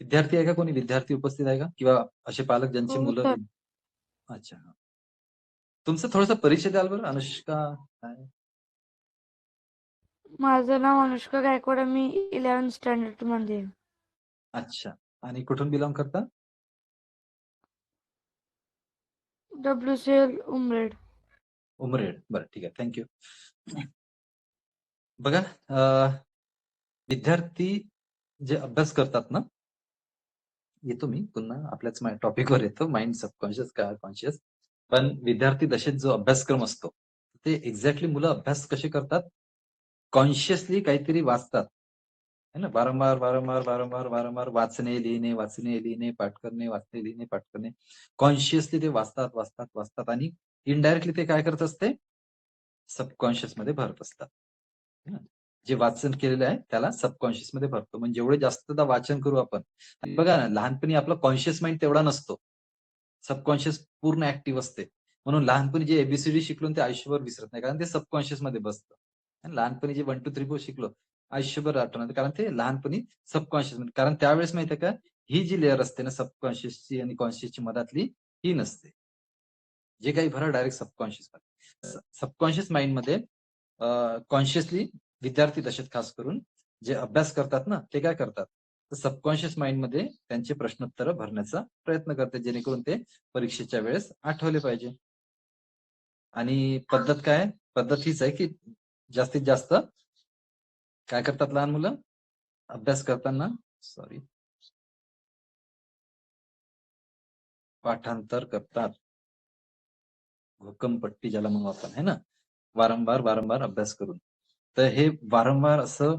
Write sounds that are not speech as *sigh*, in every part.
विद्यार्थी आहे का कोणी? विद्यार्थी उपस्थित आहे का? किंवा असे पालक ज्यांची हो, मुलं सर. अच्छा. तुमचं थोडासा परिचय द्याल बरं? अनुष्का काय? माझं नाव अनुष्का गायकवाड आहे. मी इलेव्हन्थ स्टँडर्डमध्ये आहे. अच्छा. आणि कुठून बिलॉंग करता? WCL उमरेड. उमरेड. बरं ठीक आहे. थँक्यू बघा अं, विद्यार्थी जे अभ्यास करतात ना येतो मी पुन्हा आपल्याच टॉपिकवर येतो. माइंड सबकॉन्शियस का कॉन्शियस पण विद्यार्थी दशेत जो अभ्यासक्रम असतो ते एक्झॅक्टली मुलं अभ्यास कसे करतात? कॉन्शियसली काहीतरी वाचतात. है ना? वारंवार वारंवार वारंवार वारंवार वाचणे लिहिणे वाचणे लिहिणे पाठ करणे वाचणे लिहिणे पाठ करणे. कॉन्शियसली ते वाचतात वाचतात वाचतात आणि इनडायरेक्टली ते काय करत असते? सबकॉन्शियसमध्ये भरत असतात. है ना? जे वाचन केलेलं आहे त्याला सबकॉन्शियसमध्ये भरतो. म्हणजे जेवढे जास्त वाचन करू आपण बघा ना लहानपणी आपला कॉन्शियस माइंड तेवढा नसतो. सबकॉन्शियस पूर्ण ऍक्टिव्ह असते. म्हणून लहानपणी जे एबीसीडी शिकलो ते आयुष्यभर विसरत नाही. कारण ते सबकॉन्शियसमध्ये बसतं. आणि लहानपणी जे वन टू थ्री फोर शिकलो आयुष्यभर आठवणार कारण ते लहानपणी सबकॉन्शियसमध्ये. कारण त्यावेळेस माहितीये आहे का ही जी लेअर असते ना सबकॉन्शियसची आणि कॉन्शियसची मधातली ही नसते. जे काही भरा डायरेक्ट सबकॉन्शियसमध्ये. सबकॉन्शियस माइंडमध्ये कॉन्शियसली विद्यार्थी दशेत खास करून जे अभ्यास करतात ना ते काय करतात? तर सबकॉन्शियस माइंडमध्ये त्यांचे प्रश्नोत्तर भरण्याचा प्रयत्न करते जेणेकरून ते परीक्षेच्या वेळेस आठवले पाहिजे. आणि पद्धत काय? पद्धत हीच आहे की जास्तीत जास्त काय करतात लहान मुलं? अभ्यास करताना सॉरी पाठांतर करतात. भूकंपट्टी ज्याला म्हणू आपण है ना? वारंवार वारंवार अभ्यास करून. तर हे वारंवार असं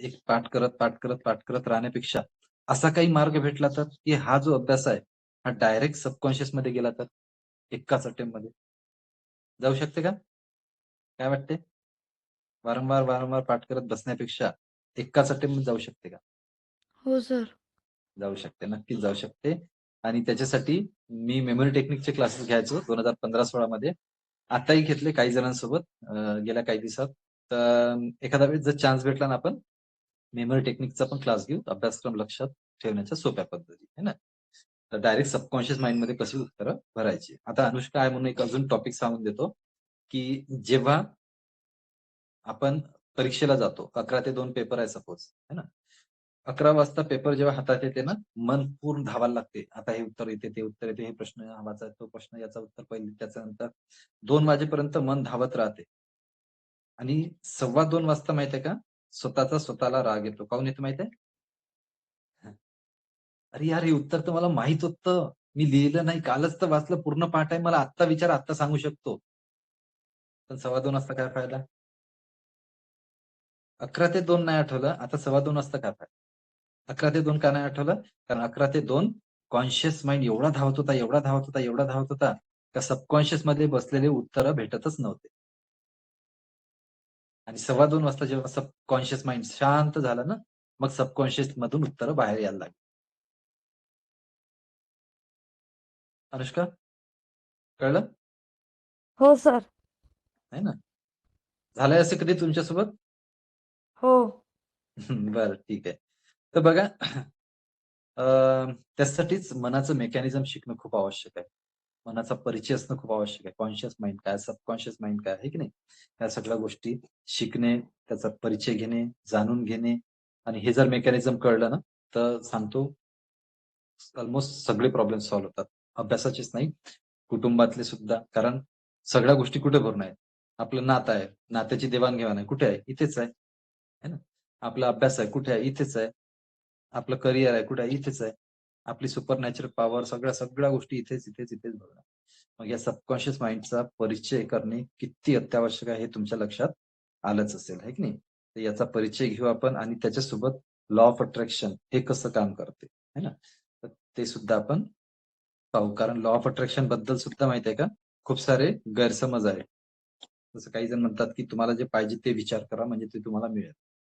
एक पाठ करत पाठ करत पाठ करत राहण्यापेक्षा असा काही मार्ग भेटला तर? की हा जो अभ्यास आहे हा डायरेक्ट सबकॉन्शियसमध्ये गेला तर? एकाच अटेम्प्टमध्ये जाऊ शकते का? काय वाटते? वारंवार वारंवार पाठ करत बसण्यापेक्षा एकाच अटेम्प्टमध्ये जाऊ शकते का? हो सर. जाऊ शकते. नक्कीच जाऊ शकते. आणि त्याच्यासाठी मी मेमरी टेक्निकचे क्लासेस घ्यायचो दोन हजार पंधरा सोळा मध्ये. आताही घेतले काही जणांसोबत. गेल्या काही दिवसात. तर एखादा वेळेस जर चान्स भेटला ना आपण मेमरी टेक्निकचा पण क्लास घेऊ. अभ्यासक्रम लक्षात ठेवण्याच्या सोप्या पद्धती है ना? तर डायरेक्ट सबकॉन्शियस माइंडमध्ये कशी उत्तरं भरायची? आता अनुष्का आहे म्हणून एक अजून टॉपिक सांगून देतो की जेव्हा आपण परीक्षेला जातो अकरा ते दोन पेपर आहे सपोज है ना? अकरा वाजता पेपर जेव्हा हातात येते ना मन पूर्ण धावायला लागते. आता हे उत्तर येते ते उत्तर येते हे प्रश्न हवाचा तो प्रश्न याचा उत्तर पहिले त्याच्यानंतर दोन वाजेपर्यंत मन धावत राहते. आणि सव्वा दोन वाजता माहीत आहे का? स्वतःचा स्वतःला राग येतो. काऊन येतो माहीत आहे? अरे यार हे उत्तर तर मला माहीत होतं. मी लिहिलं नाही. कालच तर वाचलं. पूर्ण पाठ आहे. मला आत्ता विचार आत्ता सांगू शकतो. पण सव्वा दोन वाजता काय फायदा? अकरा ते दोन नाही आठवलं. आता सव्वा दोन वाजता काय फायदा? अकरा ते दोन का नाही आठवलं? कारण अकरा ते दोन कॉन्शियस माइंड एवढा धावत होता एवढा धावत होता एवढा धावत होता का सबकॉन्शियसमध्ये बसलेले उत्तर भेटतच नव्हते. आणि सव्वा दोन वाजता जेव्हा सबकॉन्शियस माइंड शांत झालं ना मग सबकॉन्शियस मधून उत्तर बाहेर यायला लागली. अनुष्का कळलं? हो सर. आहे ना? झालंय असं कधी तुमच्यासोबत? हो. *laughs* बरं ठीक आहे. तर बघा त्यासाठीच मनाचं मेकॅनिझम शिकणं खूप आवश्यक आहे. मनाचा परिचय असणं खूप आवश्यक आहे. कॉन्शियस माइंड काय सबकॉन्शियस माइंड काय आहे की नाही? या सगळ्या गोष्टी शिकणे त्याचा परिचय घेणे जाणून घेणे आणि हे जर मेकॅनिझम कळलं ना तर सांगतो ऑलमोस्ट सगळे प्रॉब्लेम सॉल्व्ह होतात. अभ्यासाचेच नाही कुटुंबातले सुद्धा. कारण सगळ्या गोष्टी कुठे भरून आहेत? आपलं नातं आहे. नात्याची देवाणघेवाण आहे. कुठे आहे? इथेच आहे. है ना? आपला अभ्यास आहे. कुठे आहे? इथेच आहे. आपलं करिअर आहे. कुठे आहे? इथेच आहे. आपली सुपर नॅचरल पॉवर सगळ्या सगळ्या गोष्टी इथेच इथेच इथेच भरून मग या सबकॉन्शियस माइंडचा परिचय करणे किती अत्यावश्यक आहे हे तुमच्या लक्षात आलंच असेल है की नाही? तर याचा परिचय घेऊ आपण आणि त्याच्यासोबत लॉ ऑफ अट्रॅक्शन हे कसं काम करते है ना? तर ते सुद्धा आपण पाहू. कारण लॉ ऑफ अट्रॅक्शनबद्दल सुद्धा माहिती आहे का? खूप सारे गैरसमज आहे. जसं काही जण म्हणतात की तुम्हाला जे पाहिजे ते विचार करा म्हणजे ते तुम्हाला मिळेल.